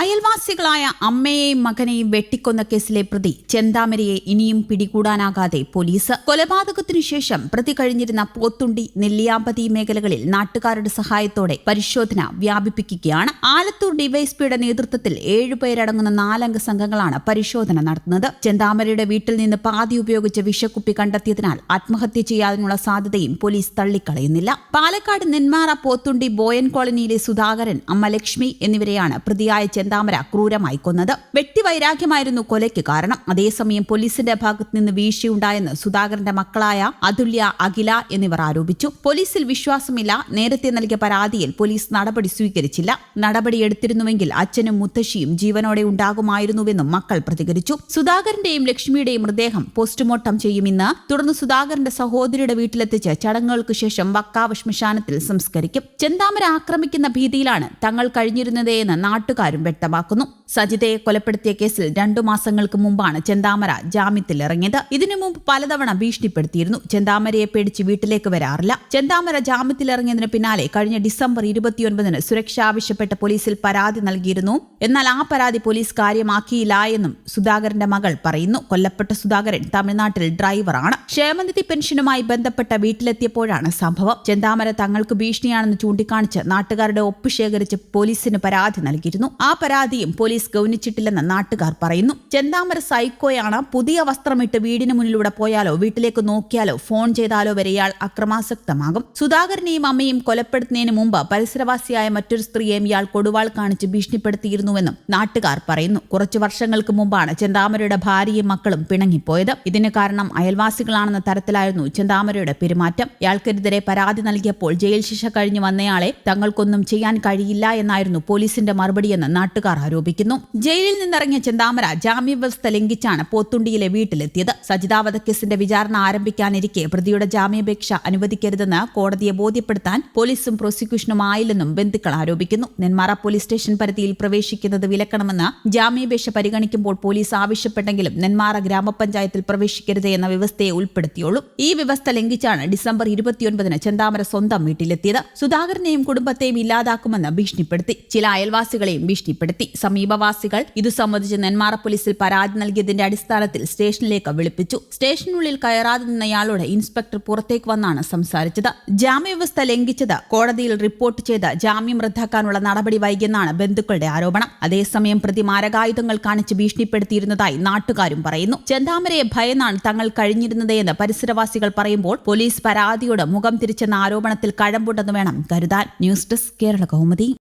അയൽവാസികളായ അമ്മയെയും മകനെയും വെട്ടിക്കൊന്ന കേസിലെ പ്രതി ചെന്താമരയെ ഇനിയും പിടികൂടാനാകാതെ പോലീസ് കൊലപാതകത്തിനു ശേഷം പ്രതി കഴിഞ്ഞിരുന്ന പോത്തുണ്ടി നെല്ലിയാമ്പതി മേഖലകളിൽ നാട്ടുകാരുടെ സഹായത്തോടെ പരിശോധന വ്യാപിപ്പിക്കുകയാണ്. ആലത്തൂർ ഡിവൈഎസ്പിയുടെ നേതൃത്വത്തിൽ ഏഴുപേരടങ്ങുന്ന നാലംഗ സംഘങ്ങളാണ് പരിശോധന നടത്തുന്നത്. ചെന്താമരയുടെ വീട്ടിൽ നിന്ന് പാതി ഉപയോഗിച്ച വിഷക്കുപ്പി കണ്ടെത്തിയതിനാൽ ആത്മഹത്യ ചെയ്യാനുള്ള സാധ്യതയും പോലീസ് തള്ളിക്കളയുന്നില്ല. പാലക്കാട് നെന്മാറ പോത്തുണ്ടി ബോയൻ കോളനിയിലെ സുധാകരൻ അമ്മ ലക്ഷ്മി എന്നിവരെയാണ് പ്രതിയായ ചെന്താമര ക്രൂരമായി കൊന്നത് വ്യക്തിവൈരാഗ്യമായിരുന്നു കൊലയ്ക്ക് കാരണം. അതേസമയം പോലീസിന്റെ ഭാഗത്ത് നിന്ന് വീഴ്ചയുണ്ടായെന്ന് സുധാകരന്റെ മക്കളായ അതുല്യ അഖില എന്നിവർ ആരോപിച്ചു. പോലീസിൽ വിശ്വാസമില്ല. നേരത്തെ നൽകിയ പരാതിയിൽ പോലീസ് നടപടി സ്വീകരിച്ചില്ല. നടപടിയെടുത്തിരുന്നുവെങ്കിൽ അച്ഛനും മുത്തശ്ശിയും ജീവനോടെ ഉണ്ടാകുമായിരുന്നുവെന്നും മക്കൾ പ്രതികരിച്ചു. സുധാകരന്റെയും ലക്ഷ്മിയുടെയും മൃതദേഹം പോസ്റ്റ്മോർട്ടം ചെയ്യുമെന്ന് തുടർന്ന് സുധാകരന്റെ സഹോദരിയുടെ വീട്ടിലെത്തിച്ച് ചടങ്ങുകൾക്ക് ശേഷം വക്കാവ് ശ്മശാനത്തിൽ സംസ്കരിക്കും. ചെന്താമര ആക്രമിക്കുന്ന ഭീതിയിലാണ് തങ്ങൾ കഴിഞ്ഞിരുന്നത് എന്ന് നാട്ടുകാരും വ്യക്തമാക്കുന്നു. സജിതയെ കൊലപ്പെടുത്തിയ കേസിൽ രണ്ടു മാസങ്ങൾക്ക് മുമ്പാണ് ചെന്താമര ജാമ്യത്തിൽ ഇറങ്ങിയത് ഇതിനു മുമ്പ് പലതവണ ഭീഷണിപ്പെടുത്തിയിരുന്നു. ചെന്താമരയെ പേടിച്ച് വീട്ടിലേക്ക് വരാറില്ല. ചെന്താമര ജാമ്യത്തിൽ ഇറങ്ങിയതിന് പിന്നാലെ കഴിഞ്ഞ ഡിസംബർ ഇരുപത്തിയൊൻപതിന് സുരക്ഷ ആവശ്യപ്പെട്ട് പോലീസിൽ പരാതി നൽകിയിരുന്നു. എന്നാൽ ആ പരാതി പോലീസ് കാര്യമാക്കിയില്ല എന്നും സുധാകരന്റെ മകൾ പറയുന്നു. കൊല്ലപ്പെട്ട സുധാകരൻ തമിഴ്നാട്ടിൽ ഡ്രൈവറാണ്. ക്ഷേമനിധി പെൻഷനുമായി ബന്ധപ്പെട്ട വീട്ടിലെത്തിയപ്പോഴാണ് സംഭവം. ചെന്താമര തങ്ങൾക്ക് ഭീഷണിയാണെന്ന് ചൂണ്ടിക്കാണിച്ച് നാട്ടുകാരുടെ ഒപ്പ് ശേഖരിച്ച് പോലീസിന് പരാതി നൽകിയിരുന്നു. ആ പരാതിയും പോലീസ് ഗൗനിച്ചിട്ടില്ലെന്ന് നാട്ടുകാർ പറയുന്നു. ചെന്താമര സൈക്കോയാണ് പുതിയ വസ്ത്രമിട്ട് വീടിന് മുന്നിലൂടെ പോയാലോ വീട്ടിലേക്ക് നോക്കിയാലോ ഫോൺ ചെയ്താലോ വരെ ഇയാൾ അക്രമാസക്തമാകും. സുധാകരനെയും അമ്മയും കൊലപ്പെടുത്തുന്നതിന് മുമ്പ് പരിസരവാസിയായ മറ്റൊരു സ്ത്രീയെയും ഇയാൾ കൊടുവാൾ കാണിച്ച് ഭീഷണിപ്പെടുത്തിയിരുന്നുവെന്നും നാട്ടുകാർ പറയുന്നു. കുറച്ചു വർഷങ്ങൾക്ക് മുമ്പാണ് ചെന്താമരയുടെ ഭാര്യയും മക്കളും പിണങ്ങിപ്പോയത്. ഇതിന് കാരണം അയൽവാസികളാണെന്ന തരത്തിലായിരുന്നു ചെന്താമരയുടെ പെരുമാറ്റം. ഇയാൾക്കെതിരെ പരാതി നൽകിയപ്പോൾ ജയിൽ ശിക്ഷ കഴിഞ്ഞു വന്നയാളെ തങ്ങൾക്കൊന്നും ചെയ്യാൻ കഴിയില്ല എന്നായിരുന്നു പോലീസിന്റെ മറുപടിയെന്ന് നാട്ടുകാർ ആരോപിക്കുന്നു. ജയിലിൽ നിന്നിറങ്ങിയ ചെന്താമര ജാമ്യവ്യവസ്ഥ ലംഘിച്ചാണ് പോത്തുണ്ടിയിലെ വീട്ടിലെത്തിയത്. സജിതാ വധക്കേസിന്റെ വിചാരണ ആരംഭിക്കാനിരിക്കെ പ്രതിയുടെ ജാമ്യാപേക്ഷ അനുവദിക്കരുതെന്ന് കോടതിയെ ബോധ്യപ്പെടുത്താൻ പോലീസും പ്രോസിക്യൂഷനും ആയില്ലെന്നും ബന്ധുക്കൾ ആരോപിക്കുന്നു. നെന്മാറ പോലീസ് സ്റ്റേഷൻ പരിധിയിൽ പ്രവേശിക്കുന്നത് വിലക്കണമെന്ന് ജാമ്യാപേക്ഷ പരിഗണിക്കുമ്പോൾ പോലീസ് ആവശ്യപ്പെട്ടെങ്കിലും നെന്മാറ ഗ്രാമപഞ്ചായത്തിൽ പ്രവേശിക്കരുത് എന്ന വ്യവസ്ഥയെ ഉൾപ്പെടുത്തിയുള്ളൂ. ഈ വ്യവസ്ഥ ലംഘിച്ചാണ് ഡിസംബർ ഇരുപത്തിയൊൻപതിന് ചെന്താമര സ്വന്തം വീട്ടിലെത്തിയത്. സുധാകരനെയും കുടുംബത്തെയും ഇല്ലാതാക്കുമെന്ന് ഭീഷണിപ്പെടുത്തി. ചില അയൽവാസികളെയും ഭീഷണിപ്പെടുത്തി. സമീപവാസികൾ ഇതു സംബന്ധിച്ച് നെന്മാറ പോലീസിൽ പരാതി നൽകിയതിന്റെ അടിസ്ഥാനത്തിൽ സ്റ്റേഷനിലേക്ക് വിളിപ്പിച്ചു. സ്റ്റേഷനുള്ളിൽ കയറാതെ നിന്നയാളോട് ഇൻസ്പെക്ടർ പുറത്തേക്ക് വന്നാണ് സംസാരിച്ചത്. ജാമ്യവ്യവസ്ഥ ലംഘിച്ചത് കോടതിയിൽ റിപ്പോർട്ട് ചെയ്ത് ജാമ്യം റദ്ദാക്കാനുള്ള നടപടി വൈകിയെന്നാണ് ബന്ധുക്കളുടെ ആരോപണം. അതേസമയം പ്രതി മാരകായുധങ്ങൾ കാണിച്ച് ഭീഷണിപ്പെടുത്തിയിരുന്നതായി നാട്ടുകാരും പറയുന്നു. ചെന്താമരയെ ഭയന്നാണ് തങ്ങൾ കഴിഞ്ഞിരുന്നതെന്ന് പരിസരവാസികൾ പറയുമ്പോൾ പോലീസ് പരാതിയോട് മുഖം തിരിച്ചെന്ന ആരോപണത്തിൽ കഴമ്പുണ്ടെന്ന് വേണം കരുതാൻ. News desk Kerala Kaumudi.